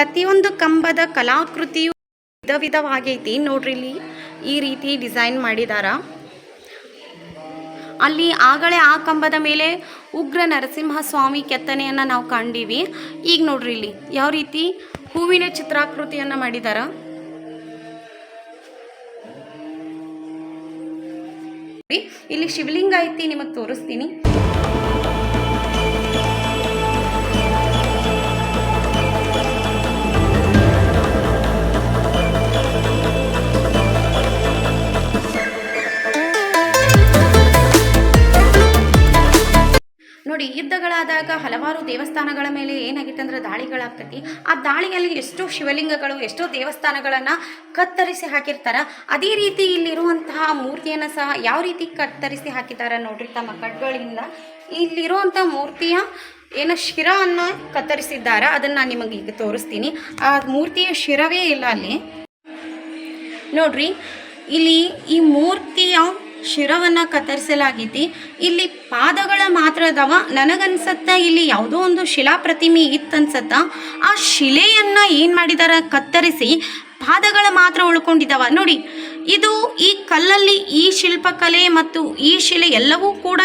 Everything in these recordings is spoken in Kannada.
ಪ್ರತಿಯೊಂದು ಕಂಬದ ಕಲಾಕೃತಿಯು ವಿಧ ವಿಧವಾಗೈತಿ ನೋಡ್ರಿ ಇಲ್ಲಿ ಈ ರೀತಿ ಡಿಸೈನ್ ಮಾಡಿದಾರ. ಅಲ್ಲಿ ಆಗಲೇ ಆ ಕಂಬದ ಮೇಲೆ ಉಗ್ರ ನರಸಿಂಹ ಸ್ವಾಮಿ ಕೆತ್ತನೆಯನ್ನು ನಾವು ಕಂಡೀವಿ ಈಗ ನೋಡ್ರಿ ಇಲ್ಲಿ ಯಾವ ರೀತಿ ಹೂವಿನ ಚಿತ್ರಾಕೃತಿಯನ್ನು ಮಾಡಿದಾರ. ಇಲ್ಲಿ ಶಿವಲಿಂಗ ಐತಿ ನಿಮಗೆ ತೋರಿಸ್ತೀನಿ. ನೋಡಿ, ಯುದ್ಧಗಳಾದಾಗ ಹಲವಾರು ದೇವಸ್ಥಾನಗಳ ಮೇಲೆ ಏನಾಗಿತ್ತು ಅಂದ್ರೆ ದಾಳಿಗಳಾಗ್ತೈತಿ. ಆ ದಾಳಿಯಲ್ಲಿ ಎಷ್ಟೋ ಶಿವಲಿಂಗಗಳು, ಎಷ್ಟೋ ದೇವಸ್ಥಾನಗಳನ್ನು ಕತ್ತರಿಸಿ ಹಾಕಿರ್ತಾರ. ಅದೇ ರೀತಿ ಇಲ್ಲಿರುವಂತಹ ಮೂರ್ತಿಯನ್ನು ಸಹ ಯಾವ ರೀತಿ ಕತ್ತರಿಸಿ ಹಾಕಿದ್ದಾರೆ ನೋಡ್ರಿ ತಮ್ಮ ಕಡ್ಗಳಿಂದ ಇಲ್ಲಿರುವಂಥ ಮೂರ್ತಿಯ ಏನೋ ಶಿರವನ್ನು ಕತ್ತರಿಸಿದ್ದಾರೆ, ಅದನ್ನು ನಾನು ನಿಮಗೆ ಈಗ ತೋರಿಸ್ತೀನಿ. ಆ ಮೂರ್ತಿಯ ಶಿರವೇ ಇಲ್ಲ ಅಲ್ಲಿ. ನೋಡ್ರಿ, ಇಲ್ಲಿ ಈ ಮೂರ್ತಿಯ ಶಿರವನ್ನು ಕತ್ತರಿಸಲಾಗಿದೆ ಇಲ್ಲಿ ಪಾದಗಳ ಮಾತ್ರ ಅದಾವ. ನನಗನ್ಸತ್ತ ಇಲ್ಲಿ ಯಾವುದೋ ಒಂದು ಶಿಲಾ ಪ್ರತಿಮೆ ಇತ್ತನ್ಸತ್ತ. ಆ ಶಿಲೆಯನ್ನ ಏನು ಮಾಡಿದಾರ? ಕತ್ತರಿಸಿ ಪಾದಗಳ ಮಾತ್ರ ಉಳ್ಕೊಂಡಿದ್ದಾವ ನೋಡಿ, ಇದು ಈ ಕಲ್ಲಲ್ಲಿ ಈ ಶಿಲ್ಪಕಲೆ ಮತ್ತು ಈ ಶಿಲೆ ಎಲ್ಲವೂ ಕೂಡ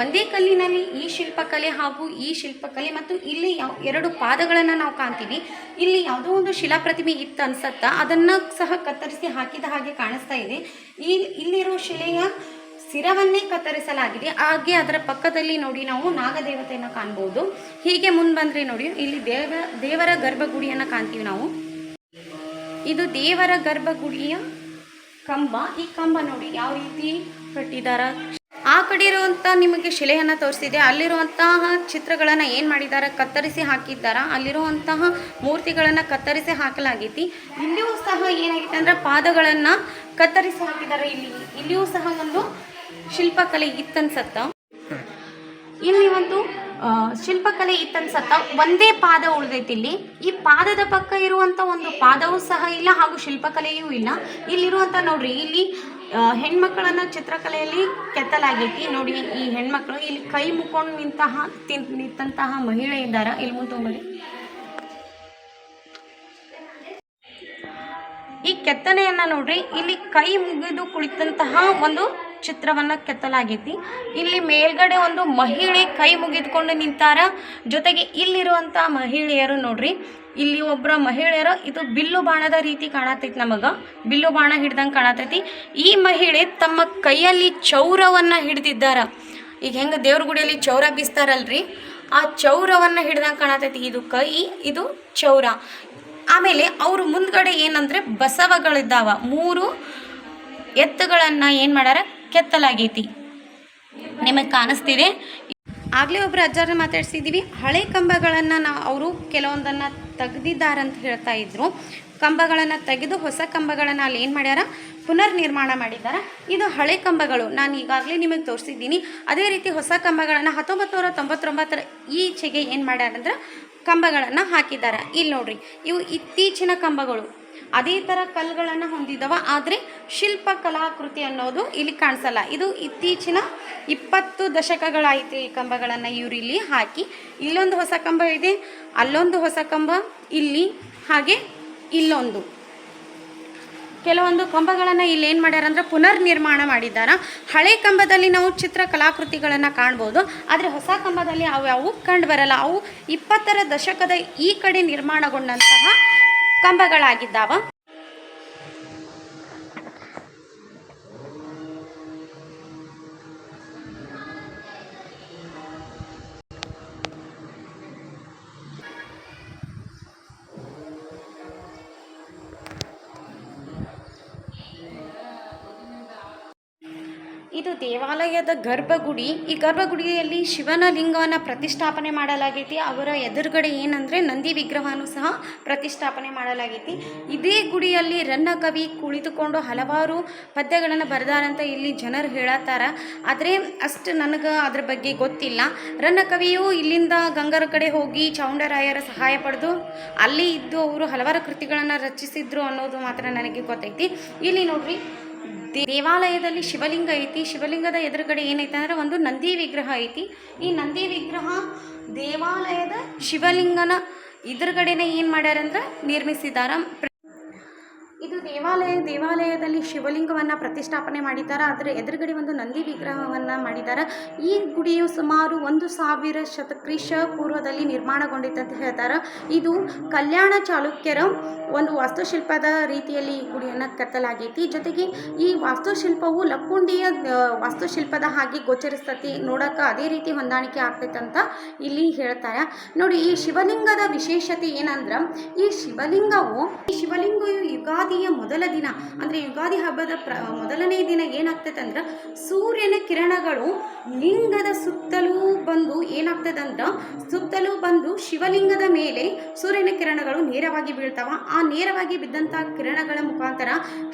ಒಂದೇ ಕಲ್ಲಿನಲ್ಲಿ ಈ ಶಿಲ್ಪಕಲೆ ಹಾಗೂ ಈ ಶಿಲ್ಪಕಲೆ ಮತ್ತು ಇಲ್ಲಿ ಯಾವ ಎರಡು ಪಾದಗಳನ್ನು ನಾವು ಕಾಣ್ತೀವಿ. ಇಲ್ಲಿ ಯಾವುದೋ ಒಂದು ಶಿಲಾ ಪ್ರತಿಮೆ ಇತ್ತು ಅನ್ಸತ್ತಾ? ಅದನ್ನು ಸಹ ಕತ್ತರಿಸಿ ಹಾಕಿದ ಹಾಗೆ ಕಾಣಿಸ್ತಾ ಇದೆ. ಈ ಇಲ್ಲಿರೋ ಶಿಲೆಯ ಸಿರವನ್ನೇ ಕತ್ತರಿಸಲಾಗಿದೆ. ಹಾಗೆ ಅದರ ಪಕ್ಕದಲ್ಲಿ ನೋಡಿ ನಾವು ನಾಗದೇವತೆಯನ್ನು ಕಾಣ್ಬೋದು. ಹೀಗೆ ಮುಂದೆ ನೋಡಿ, ಇಲ್ಲಿ ದೇವ, ದೇವರ ಗರ್ಭಗುಡಿಯನ್ನು ಕಾಣ್ತೀವಿ ನಾವು. ಇದು ದೇವರ ಗರ್ಭಗುಡಿಯ ಕಂಬ. ಈ ಕಂಬ ನೋಡಿ ಯಾವ ರೀತಿ ಕಟ್ಟಿದಾರ? ಆ ಕಡೆ ಇರುವಂಥ ನಿಮಗೆ ಶಿಲೆಯನ್ನು ತೋರಿಸಿದೆ ಅಲ್ಲಿರುವಂತಹ ಚಿತ್ರಗಳನ್ನು ಏನು ಮಾಡಿದ್ದಾರೆ? ಕತ್ತರಿಸಿ ಹಾಕಿದ್ದಾರ? ಅಲ್ಲಿರುವಂತಹ ಮೂರ್ತಿಗಳನ್ನು ಕತ್ತರಿಸಿ ಹಾಕಲಾಗೈತಿ. ಇಲ್ಲಿಯೂ ಸಹ ಏನಾಗಿತ್ತು ಅಂದ್ರೆ ಪಾದಗಳನ್ನು ಕತ್ತರಿಸಿ ಹಾಕಿದ್ದಾರೆ ಇಲ್ಲಿ. ಇಲ್ಲಿಯೂ ಸಹ ಒಂದು ಶಿಲ್ಪಕಲೆ ಇತ್ತನ್ಸತ್ತ. ಇಲ್ಲಿ ಒಂದು ಶಿಲ್ಪಕಲೆ ಇತ್ತನ್ಸತ್ತ ಒಂದೇ ಪಾದ ಉಳಿದೈತಿ ಇಲ್ಲಿ. ಈ ಪಾದದ ಪಕ್ಕ ಇರುವಂತ ಒಂದು ಪಾದವೂ ಸಹ ಇಲ್ಲ, ಹಾಗೂ ಶಿಲ್ಪಕಲೆಯೂ ಇಲ್ಲ. ಇಲ್ಲಿರುವಂತ ನೋಡ್ರಿ, ಇಲ್ಲಿ ಹೆಣ್ಮಕ್ಕಳನ್ನ ಚಿತ್ರಕಲೆಯಲ್ಲಿ ಕೆತ್ತಲಾಗೈತಿ. ನೋಡಿ, ಈ ಹೆಣ್ಮಕ್ಳು ಇಲ್ಲಿ ಕೈ ಮುಕ್ಕೊಂಡು ನಿಂತಹ ನಿಂತಹ ಮಹಿಳೆ ಇದ್ದಾರ? ಇಲ್ಲಿ ಮುಂದೆ ಈ ಕೆತ್ತನೆಯನ್ನ ನೋಡ್ರಿ, ಇಲ್ಲಿ ಕೈ ಮುಗಿದು ಕುಳಿತಂತಹ ಒಂದು ಚಿತ್ರವನ್ನ ಕೆತ್ತಲಾಗೈತಿ. ಇಲ್ಲಿ ಮೇಲ್ಗಡೆ ಒಂದು ಮಹಿಳೆ ಕೈ ಮುಗಿದುಕೊಂಡು ನಿಂತಾರ. ಜೊತೆಗೆ ಇಲ್ಲಿರುವಂತ ಮಹಿಳೆಯರು ನೋಡ್ರಿ. ಇಲ್ಲಿ ಒಬ್ಬರ ಮಹಿಳೆಯರು ಇದು ಬಿಲ್ಲು ಬಾಣದ ರೀತಿ ಕಾಣತೈತಿ ನಮಗ. ಬಿಲ್ಲು ಬಾಣ ಹಿಡ್ದಂಗೆ ಕಾಣತೈತಿ. ಈ ಮಹಿಳೆ ತಮ್ಮ ಕೈಯಲ್ಲಿ ಚೌರವನ್ನ ಹಿಡ್ದಿದ್ದಾರ. ಈಗ ಹೆಂಗೆ ದೇವ್ರ ಗುಡಿಯಲ್ಲಿ ಚೌರ ಬೀಸ್ತಾರಲ್ರಿ? ಆ ಚೌರವನ್ನ ಹಿಡ್ದಂಗೆ ಕಾಣತೈತಿ. ಇದು ಕೈ, ಇದು ಚೌರ. ಆಮೇಲೆ ಅವರು ಮುಂದ್ಗಡೆ ಏನಂದ್ರೆ ಬಸವಗಳಿದ್ದಾವ. ಮೂರು ಎತ್ತುಗಳನ್ನು ಏನು ಮಾಡ್ಯಾರ? ಕೆತ್ತಲಾಗೈತಿ. ನಿಮಗೆ ಕಾಣಿಸ್ತಿದೆ? ಆಗಲೇ ಒಬ್ರು ಅಜ್ಜಾರನ್ನ ಮಾತಾಡ್ಸಿದ್ದೀವಿ ಹಳೆ ಕಂಬಗಳನ್ನು ನಾವು ಅವರು ಕೆಲವೊಂದನ್ನು ಅಂತ ಹೇಳ್ತಾ ಇದ್ರು. ಕಂಬಗಳನ್ನು ತೆಗೆದು ಹೊಸ ಕಂಬಗಳನ್ನು ಅಲ್ಲಿ ಏನು ಮಾಡ್ಯಾರ? ಪುನರ್ ನಿರ್ಮಾಣ ಮಾಡಿದ್ದಾರೆ ಇದು ಹಳೆ ಕಂಬಗಳು. ನಾನು ಈಗಾಗಲೇ ನಿಮಗೆ ತೋರಿಸಿದ್ದೀನಿ. ಅದೇ ರೀತಿ ಹೊಸ ಕಂಬಗಳನ್ನು ಹತ್ತೊಂಬತ್ತು ನೂರ ತೊಂಬತ್ತೊಂಬತ್ತರ ಈಚೆಗೆ ಏನು ಮಾಡ್ಯಾರಂದ್ರೆ ಕಂಬಗಳನ್ನು ಹಾಕಿದ್ದಾರೆ ಇಲ್ಲಿ ನೋಡ್ರಿ, ಇವು ಇತ್ತೀಚಿನ ಕಂಬಗಳು. ಅದೇ ಥರ ಕಲ್ಲುಗಳನ್ನು ಹೊಂದಿದವ. ಆದರೆ ಶಿಲ್ಪ ಕಲಾಕೃತಿ ಅನ್ನೋದು ಇಲ್ಲಿ ಕಾಣಿಸಲ್ಲ. ಇದು ಇತ್ತೀಚಿನ ಇಪ್ಪತ್ತು ದಶಕಗಳಾಯಿತು ಈ ಕಂಬಗಳನ್ನು ಇವರಿಲ್ಲಿ ಹಾಕಿ. ಇಲ್ಲೊಂದು ಹೊಸ ಕಂಬ ಇದೆ, ಅಲ್ಲೊಂದು ಹೊಸ ಕಂಬ, ಇಲ್ಲಿ, ಹಾಗೆ ಇಲ್ಲೊಂದು. ಕೆಲವೊಂದು ಕಂಬಗಳನ್ನು ಇಲ್ಲಿ ಏನು ಮಾಡ್ಯಾರ ಅಂದ್ರೆ ಪುನರ್ ನಿರ್ಮಾಣ ಮಾಡಿದ್ದಾರೆ. ಹಳೆ ಕಂಬದಲ್ಲಿ ನಾವು ಚಿತ್ರ ಕಲಾಕೃತಿಗಳನ್ನು ಕಾಣ್ಬೋದು, ಆದರೆ ಹೊಸ ಕಂಬದಲ್ಲಿ ಅವು ಅವು ಕಂಡು ಬರಲ್ಲ. ಅವು ಇಪ್ಪತ್ತರ ದಶಕದ ಈ ಕಡೆ ನಿರ್ಮಾಣಗೊಂಡಂತಹ ಕಂಬಗಳಾಗಿದ್ದಾವ. ಇದು ದೇವಾಲಯದ ಗರ್ಭಗುಡಿ. ಈ ಗರ್ಭಗುಡಿಯಲ್ಲಿ ಶಿವನ ಲಿಂಗವನ್ನು ಪ್ರತಿಷ್ಠಾಪನೆ ಮಾಡಲಾಗೈತಿ. ಅವರ ಎದುರುಗಡೆ ಏನಂದರೆ ನಂದಿ ವಿಗ್ರಹವನ್ನು ಸಹ ಪ್ರತಿಷ್ಠಾಪನೆ ಮಾಡಲಾಗೈತಿ. ಇದೇ ಗುಡಿಯಲ್ಲಿ ರನ್ನ ಕವಿ ಕುಳಿತುಕೊಂಡು ಹಲವಾರು ಪದ್ಯಗಳನ್ನು ಬರೆದಾರಂತ ಇಲ್ಲಿ ಜನರು ಹೇಳತ್ತಾರ. ಆದರೆ ಅಷ್ಟು ನನಗೆ ಅದ್ರ ಬಗ್ಗೆ ಗೊತ್ತಿಲ್ಲ. ರನ್ನ ಕವಿಯು ಇಲ್ಲಿಂದ ಗಂಗರ ಕಡೆ ಹೋಗಿ ಚೌಂಡರಾಯರ ಸಹಾಯ ಪಡೆದು ಅಲ್ಲಿ ಇದ್ದು ಅವರು ಹಲವಾರು ಕೃತಿಗಳನ್ನು ರಚಿಸಿದ್ರು ಅನ್ನೋದು ಮಾತ್ರ ನನಗೆ ಗೊತ್ತೈತಿ. ಇಲ್ಲಿ ನೋಡ್ರಿ. ದೇವಾಲಯದಲ್ಲಿ ಶಿವಲಿಂಗ ಐತಿ. ಶಿವಲಿಂಗದ ಎದುರುಗಡೆ ಏನೈತೆ ಅಂದ್ರೆ ಒಂದು ನಂದಿ ವಿಗ್ರಹ ಐತಿ. ಈ ನಂದಿ ವಿಗ್ರಹ ದೇವಾಲಯದ ಶಿವಲಿಂಗನ ಇದ್ರಗಡೆನೆ ಏನು ಮಾಡ್ಯಾರಂದ್ರೆ ನಿರ್ಮಿಸಿದಾರ ಇದು ದೇವಾಲಯ, ದೇವಾಲಯದಲ್ಲಿ ಶಿವಲಿಂಗವನ್ನು ಪ್ರತಿಷ್ಠಾಪನೆ ಮಾಡಿದ್ದಾರೆ. ಅದರ ಎದುರುಗಡೆ ಒಂದು ನಂದಿ ವಿಗ್ರಹವನ್ನು ಮಾಡಿದ್ದಾರೆ. ಈ ಗುಡಿಯು ಸುಮಾರು ಒಂದು ಸಾವಿರ ಶತಕ್ರಿಶ ಪೂರ್ವದಲ್ಲಿ ನಿರ್ಮಾಣಗೊಂಡಿತ್ತು ಅಂತ ಹೇಳ್ತಾರೆ. ಇದು ಕಲ್ಯಾಣ ಚಾಲುಕ್ಯರ ಒಂದು ವಾಸ್ತುಶಿಲ್ಪದ ರೀತಿಯಲ್ಲಿ ಈ ಗುಡಿಯನ್ನು ಕತ್ತಲಾಗೈತಿ ಜೊತೆಗೆ ಈ ವಾಸ್ತುಶಿಲ್ಪವು ಲಕ್ಕುಂಡಿಯ ವಾಸ್ತುಶಿಲ್ಪದ ಹಾಗೆ ಗೋಚರಿಸ್ತತಿ, ನೋಡೋಕೆ ಅದೇ ರೀತಿ ಹೊಂದಾಣಿಕೆ ಆಗ್ತೈತೆ ಇಲ್ಲಿ ಹೇಳ್ತಾರೆ. ನೋಡಿ, ಈ ಶಿವಲಿಂಗದ ವಿಶೇಷತೆ ಏನಂದ್ರೆ, ಈ ಶಿವಲಿಂಗವು ಈ ಶಿವಲಿಂಗವು ಯುಗಾದಿಯ ಮೊದಲ ದಿನ. ಅಂದರೆ ಯುಗಾದಿ ಹಬ್ಬದ ಪ್ರ, ಮೊದಲನೇ ದಿನ ಏನಾಗ್ತದೆ ಅಂದ್ರೆ ಸೂರ್ಯನ ಕಿರಣಗಳು ಲಿಂಗದ ಸುತ್ತಲೂ ಬಂದು ಏನಾಗ್ತದೆ ಅಂದ್ರೆ ಸುತ್ತಲೂ ಬಂದು ಶಿವಲಿಂಗದ ಮೇಲೆ ಸೂರ್ಯನ ಕಿರಣಗಳು ನೇರವಾಗಿ ಬೀಳ್ತಾವ. ಆ ನೇರವಾಗಿ ಬಿದ್ದಂಥ ಕಿರಣಗಳ ಮುಖಾಂತರ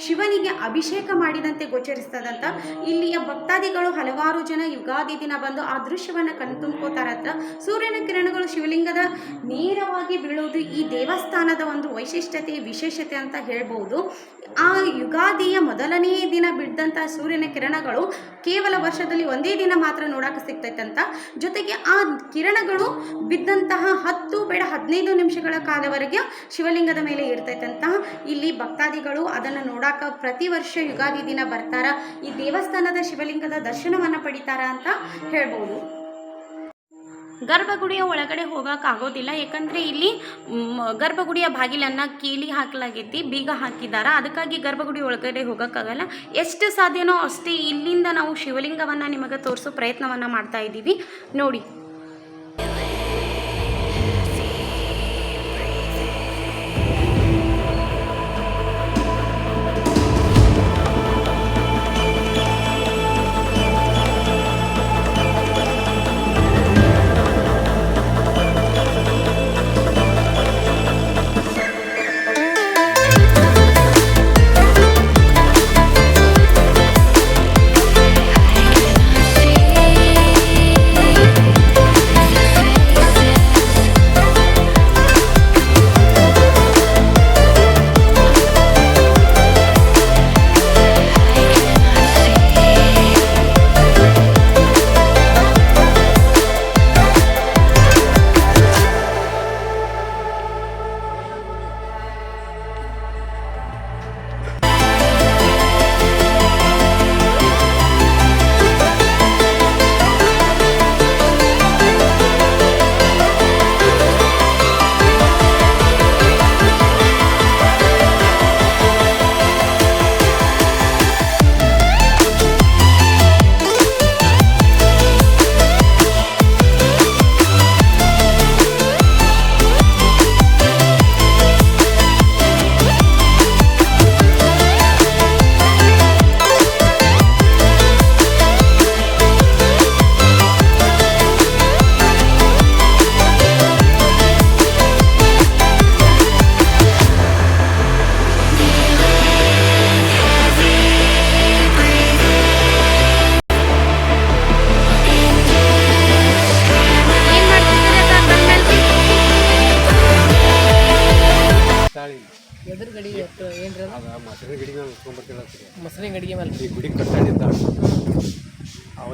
ಶಿವನಿಗೆ ಅಭಿಷೇಕ ಮಾಡಿದಂತೆ ಗೋಚರಿಸ್ತದಂತ ಇಲ್ಲಿಯ ಭಕ್ತಾದಿಗಳು ಹಲವಾರು ಜನ ಯುಗಾದಿ ದಿನ ಬಂದು ಆ ದೃಶ್ಯವನ್ನು ಕಣ್ತುಂಬ್ಕೋತಾರತ್ರ ಸೂರ್ಯನ ಕಿರಣಗಳು ಶಿವಲಿಂಗದ ನೇರವಾಗಿ ಬೀಳೋದು ಈ ದೇವಸ್ಥಾನದ ಒಂದು ವೈಶಿಷ್ಟ್ಯತೆ, ವಿಶೇಷತೆ ಅಂತ ಹೇಳ್ಬೋದು ಆ ಯುಗಾದಿಯ ಮೊದಲನೇ ದಿನ ಬಿದ್ದಂಥ ಸೂರ್ಯನ ಕಿರಣಗಳು ಕೇವಲ ವರ್ಷದಲ್ಲಿ ಒಂದೇ ದಿನ ಮಾತ್ರ ನೋಡಕ್ಕೆ ಸಿಗ್ತೈತಂತ. ಜೊತೆಗೆ ಆ ಕಿರಣಗಳು ಬಿದ್ದಂತಹ ಹತ್ತು ಬೇಡ ಹದಿನೈದು ನಿಮಿಷಗಳ ಕಾಲವರೆಗೆ ಶಿವಲಿಂಗದ ಮೇಲೆ ಇರ್ತೈತಂತಹ ಇಲ್ಲಿ ಭಕ್ತಾದಿಗಳು ಅದನ್ನು ನೋಡಾಕ ಪ್ರತಿ ವರ್ಷ ಯುಗಾದಿ ದಿನ ಬರ್ತಾರ. ಈ ದೇವಸ್ಥಾನದ ಶಿವಲಿಂಗದ ದರ್ಶನವನ್ನು ಪಡಿತಾರ ಅಂತ ಹೇಳ್ಬೋದು ಗರ್ಭಗುಡಿಯ ಒಳಗಡೆ ಹೋಗಕ್ಕೆ ಆಗೋದಿಲ್ಲ. ಯಾಕಂದರೆ ಇಲ್ಲಿ ಗರ್ಭಗುಡಿಯ ಬಾಗಿಲನ್ನು ಕೀಲಿ ಹಾಕಲಾಗೈತಿ, ಬೀಗ ಹಾಕಿದಾರ. ಅದಕ್ಕಾಗಿ ಗರ್ಭಗುಡಿ ಒಳಗಡೆ ಹೋಗೋಕ್ಕಾಗಲ್ಲ ಎಷ್ಟು ಸಾಧ್ಯನೋ ಅಷ್ಟೇ ಇಲ್ಲಿಂದ ನಾವು ಶಿವಲಿಂಗವನ್ನು ನಿಮಗೆ ತೋರಿಸೋ ಪ್ರಯತ್ನವನ್ನು ಮಾಡ್ತಾ ಇದ್ದೀವಿ. ನೋಡಿ.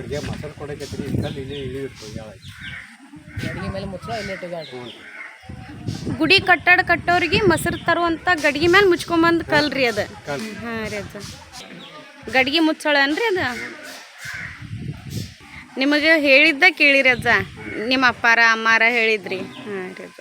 ಅವ್ರಿಗೆ ಮೊಸರು ಕೊಡಕತ್ರಿ ಇಲ್ಲಿ ಇಲ್ಲಿ ಯಾವಾಗ ಗಡಿಗೆ ಮೇಲೆ ಮುಚ್ಚಳ ಇಲ್ಲಿ ಗುಡಿ ಕಟ್ಟಡ ಕಟ್ಟೋರಿಗೆ ಮೊಸರು ತರುವಂತ ಗಡಿಗೆ ಮೇಲೆ ಮುಚ್ಕೊಂಬಂದು ಕಲ್ರಿ ಅದು. ಹಾಂ ರೀ ಅದ. ಗಡಿಗೆ ಮುಚ್ಚಳ ಅನ್ರಿ ಅದು? ನಿಮಗೆ ಹೇಳಿದ್ದ ಕೇಳಿರಿ ಅಜ್ಜ ನಿಮ್ಮ ಅಪ್ಪಾರ ಅಮ್ಮಾರ ಹೇಳಿದ್ರಿ. ಹಾಂ ರೀ ಅಜ್ಜ